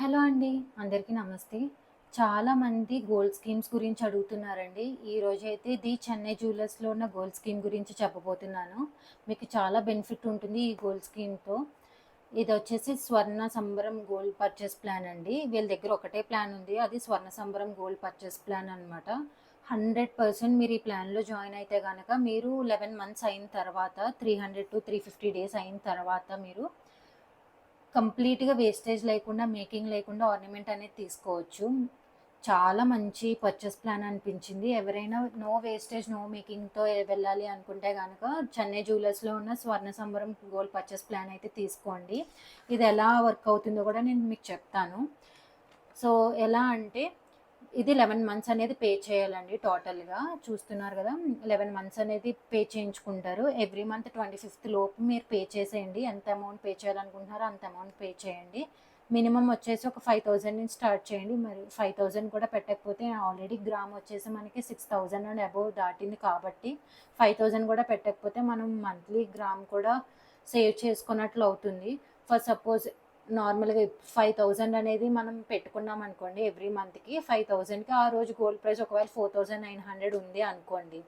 Hello అండి అందరికీ నమస్తే. చాలామంది గోల్డ్ స్కీమ్స్ గురించి అడుగుతున్నారండి. ఈరోజు అయితే ది చెన్నై జ్యువెలర్స్లో ఉన్న గోల్డ్ స్కీమ్ గురించి చెప్పబోతున్నాను. మీకు చాలా బెనిఫిట్ ఉంటుంది ఈ గోల్డ్ స్కీమ్తో ఇది వచ్చేసి స్వర్ణ సంబరం గోల్డ్ పర్చేస్ ప్లాన్ అండి. వీళ్ళ దగ్గర ఒకటే ప్లాన్ ఉంది. అది Swarna Sambaram gold purchase plan అనమాట హండ్రెడ్ పర్సెంట్ మీరు ఈ ప్లాన్లో జాయిన్ అయితే కనుక మీరు లెవెన్ మంత్స్ అయిన తర్వాత three hundred to three fifty days అయిన తర్వాత మీరు కంప్లీట్గా వేస్టేజ్ లేకుండా మేకింగ్ లేకుండా ఆర్నమెంట్ అనేది తీసుకోవచ్చు. చాలా మంచి పర్చేస్ ప్లాన్ అనిపించింది. ఎవరైనా నో వేస్టేజ్ నో మేకింగ్తో వెళ్ళాలి అనుకుంటే కనుక చెన్నై జ్యువెలర్స్లో ఉన్న స్వర్ణ సంబరం గోల్డ్ పర్చేస్ ప్లాన్ అయితే తీసుకోండి. ఇది ఎలా వర్క్ అవుతుందో కూడా నేను మీకు చెప్తాను. సో ఎలా అంటే ఇది లెవెన్ మంత్స్ అనేది పే చేయాలండి టోటల్గా చూస్తున్నారు కదా లెవెన్ మంత్స్ అనేది పే చేయించుకుంటారు. ఎవ్రీ మంత్ ట్వంటీ ఫిఫ్త్ లోపు మీరు పే చేసేయండి. ఎంత అమౌంట్ పే చేయాలనుకుంటున్నారో అంత అమౌంట్ పే చేయండి. మినిమం వచ్చేసి ఒక ఫైవ్ థౌజండ్ నుంచి స్టార్ట్ చేయండి. మరి ఫైవ్ థౌజండ్ కూడా పెట్టకపోతే ఆల్రెడీ గ్రామ్ వచ్చేసి మనకి సిక్స్ థౌజండ్ అండ్ అబోవ్ దాటింది కాబట్టి ఫైవ్ థౌజండ్ కూడా పెట్టకపోతే మనం మంత్లీ గ్రామ్ కూడా సేవ్ చేసుకున్నట్లు అవుతుంది. ఫర్ సపోజ్ నార్మల్గా ఫైవ్ థౌజండ్ అనేది మనం పెట్టుకున్నాం అనుకోండి ఎవ్రీ మంత్కి ఫైవ్ థౌజండ్కి ఆ రోజు గోల్డ్ ప్రైస్ ఒకవేళ ఫోర్ థౌజండ్ నైన్ హండ్రెడ్ ఉంది అనుకోండి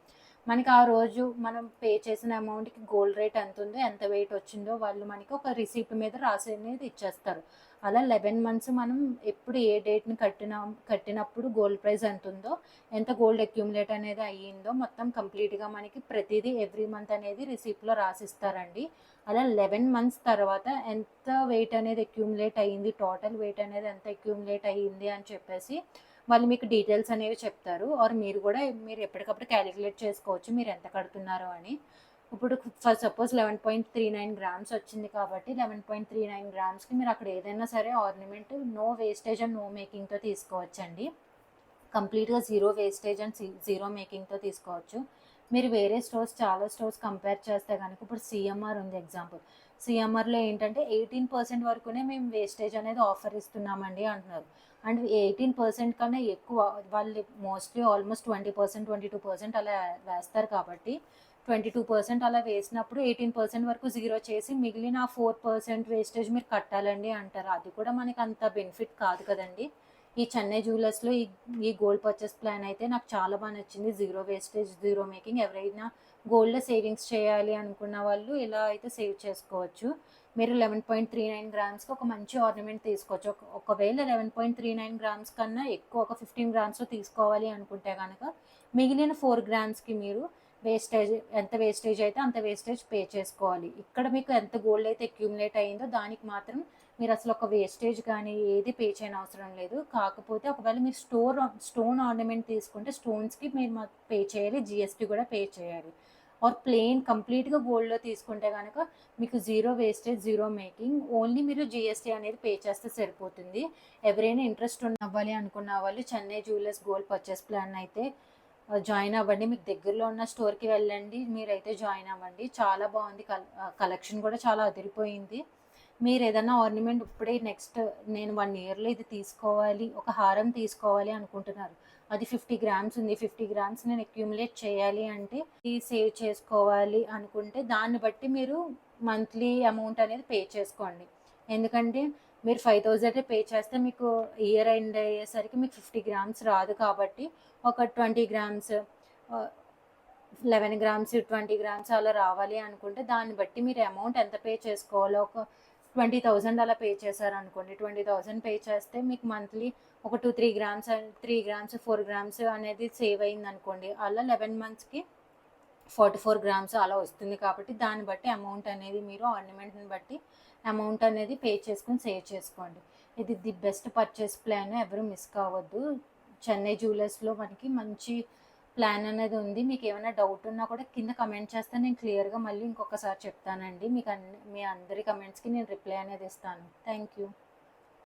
మనకి ఆ రోజు మనం పే చేసిన అమౌంట్కి గోల్డ్ రేట్ ఎంత ఉందో ఎంత వెయిట్ వచ్చిందో వాళ్ళు మనకి ఒక రిసీప్ట్ మీద రాసి అనేది ఇచ్చేస్తారు. అలా లెవెన్ మంత్స్ మనం ఎప్పుడు ఏ డేట్ని కట్టిన కట్టినప్పుడు గోల్డ్ ప్రైస్ ఎంత ఉందో ఎంత గోల్డ్ అక్యూములేట్ అనేది అయ్యిందో మొత్తం కంప్లీట్గా మనకి ప్రతిదీ ఎవ్రీ మంత్ అనేది రిసీప్ట్లో రాసిస్తారండి. అలా లెవెన్ మంత్స్ తర్వాత ఎంత వెయిట్ అనేది అక్యూములేట్ అయ్యింది టోటల్ వెయిట్ అనేది ఎంత అక్యూములేట్ అయ్యింది అని చెప్పేసి వాళ్ళు మీకు డీటెయిల్స్ అనేవి చెప్తారు. ఆర్ మీరు కూడా మీరు ఎప్పటికప్పుడు క్యాలిక్యులేట్ చేసుకోవచ్చు మీరు ఎంత కడుతున్నారు అని. ఇప్పుడు for suppose eleven point three nine grams వచ్చింది కాబట్టి లెవెన్ పాయింట్ త్రీ నైన్ గ్రామ్స్కి మీరు అక్కడ ఏదైనా సరే ornament no wastage and no మేకింగ్తో తీసుకోవచ్చండి. కంప్లీట్గా జీరో వేస్టేజ్ అండ్ జీరో మేకింగ్తో తీసుకోవచ్చు. మీరు వేరే స్టోర్స్ చాలా స్టోర్స్ కంపేర్ చేస్తే కనుక ఇప్పుడు సిఎంఆర్ ఉంది ఎగ్జాంపుల్ సిఎంఆర్లో ఏంటంటే ఎయిటీన్ పర్సెంట్ వరకునే మేము వేస్టేజ్ అనేది ఆఫర్ ఇస్తున్నామండి అంటున్నారు. అండ్ ఎయిటీన్ పర్సెంట్ కన్నా ఎక్కువ వాళ్ళు mostly almost twenty percent twenty two percent అలా వేస్తారు కాబట్టి ట్వంటీ టూ పర్సెంట్ అలా వేసినప్పుడు ఎయిటీన్ పర్సెంట్ వరకు జీరో చేసి మిగిలిన ఫోర్ పర్సెంట్ వేస్టేజ్ మీరు కట్టాలండి అంటారు. అది కూడా మనకి అంత బెనిఫిట్ కాదు కదండి. ఈ చెన్నై జ్యువెలర్స్లో ఈ ఈ గోల్డ్ పర్చేస్ ప్లాన్ అయితే నాకు చాలా బాగా నచ్చింది. జీరో వేస్టేజ్ జీరో మేకింగ్ ఎవరైనా గోల్డ్లో సేవింగ్స్ చేయాలి అనుకున్న వాళ్ళు ఇలా అయితే సేవ్ చేసుకోవచ్చు. మీరు లెవెన్ పాయింట్ త్రీ నైన్ గ్రామ్స్కి ఒక మంచి ఆర్నమెంట్ తీసుకోవచ్చు. ఒక ఒకవేళ eleven point three nine grams కన్నా ఎక్కువ ఒక ఫిఫ్టీన్ గ్రామ్స్లో తీసుకోవాలి అనుకుంటే కనుక మిగిలిన ఫోర్ గ్రామ్స్కి మీరు వేస్టేజ్ ఎంత వేస్టేజ్ అయితే అంత వేస్టేజ్ పే చేసుకోవాలి. ఇక్కడ మీకు ఎంత గోల్డ్ అయితే అక్యూములేట్ అయ్యిందో దానికి మాత్రం మీరు అసలు ఒక వేస్టేజ్ కానీ ఏది పే చేయని అవసరం లేదు. కాకపోతే ఒకవేళ మీరు స్టోర్ స్టోన్ ఆర్నమెంట్ తీసుకుంటే స్టోన్స్కి మీరు పే చేయాలి జిఎస్టీ కూడా పే చేయాలి. ఆర్ ప్లెయిన్ కంప్లీట్గా గోల్డ్లో తీసుకుంటే కనుక మీకు zero wastage zero making only మీరు జిఎస్టీ అనేది పే చేస్తే సరిపోతుంది. ఎవరైనా ఇంట్రెస్ట్ ఉన్న అవ్వాలి అనుకున్న వాళ్ళు Chennai jewellers gold purchase plan అయితే జాయిన్ అవ్వండి. మీకు దగ్గరలో ఉన్న స్టోర్కి వెళ్ళండి. మీరైతే జాయిన్ అవ్వండి. చాలా బాగుంది. కలెక్షన్ కూడా చాలా అదిరిపోయింది. మీరు ఏదైనా ఆర్నమెంట్ ఇప్పుడే నెక్స్ట్ నేను వన్ ఇయర్లో ఇది తీసుకోవాలి ఒక హారం తీసుకోవాలి అనుకుంటున్నారు. అది ఫిఫ్టీ గ్రామ్స్ ఉంది. ఫిఫ్టీ గ్రామ్స్ నేను అక్యూములేట్ చేయాలి అంటే ఇది సేవ్ చేసుకోవాలి అనుకుంటే దాన్ని బట్టి మీరు మంత్లీ అమౌంట్ అనేది పే చేసుకోండి. ఎందుకంటే మీరు ఫైవ్ థౌజండ్ పే చేస్తే మీకు ఇయర్ ఎండ్ అయ్యేసరికి మీకు ఫిఫ్టీ గ్రామ్స్ రాదు కాబట్టి ఒక twenty grams eleven grams twenty grams అలా రావాలి అనుకుంటే దాన్ని బట్టి మీరు అమౌంట్ ఎంత పే చేసుకోవాలో ఒక ట్వంటీ థౌజండ్ అలా పే చేశారనుకోండి. ట్వంటీ థౌజండ్ పే చేస్తే మీకు మంత్లీ ఒక two three grams three grams four grams అనేది సేవ్ అయింది అనుకోండి అలా లెవెన్ మంత్స్కి ఫార్టీ ఫోర్ గ్రామ్స్ అలా వస్తుంది కాబట్టి దాన్ని బట్టి అమౌంట్ అనేది మీరు ఆర్నమెంట్ని బట్టి అమౌంట్ అనేది పే చేసుకుని సేవ్ చేసుకోండి. ఇది ది బెస్ట్ పర్చేస్ ప్లాన్ ఎవరు మిస్ కావద్దు. చెన్నై జ్యువెలర్స్లో మనకి మంచి ప్లాన్ అనేది ఉంది. మీకు ఏమైనా డౌట్ ఉన్నా కూడా కింద కమెంట్ చేస్తే నేను క్లియర్గా మళ్ళీ ఇంకొకసారి చెప్తానండి. మీకు అన్ని మీ అందరి కమెంట్స్కి నేను రిప్లై అనేది ఇస్తాను. Thank you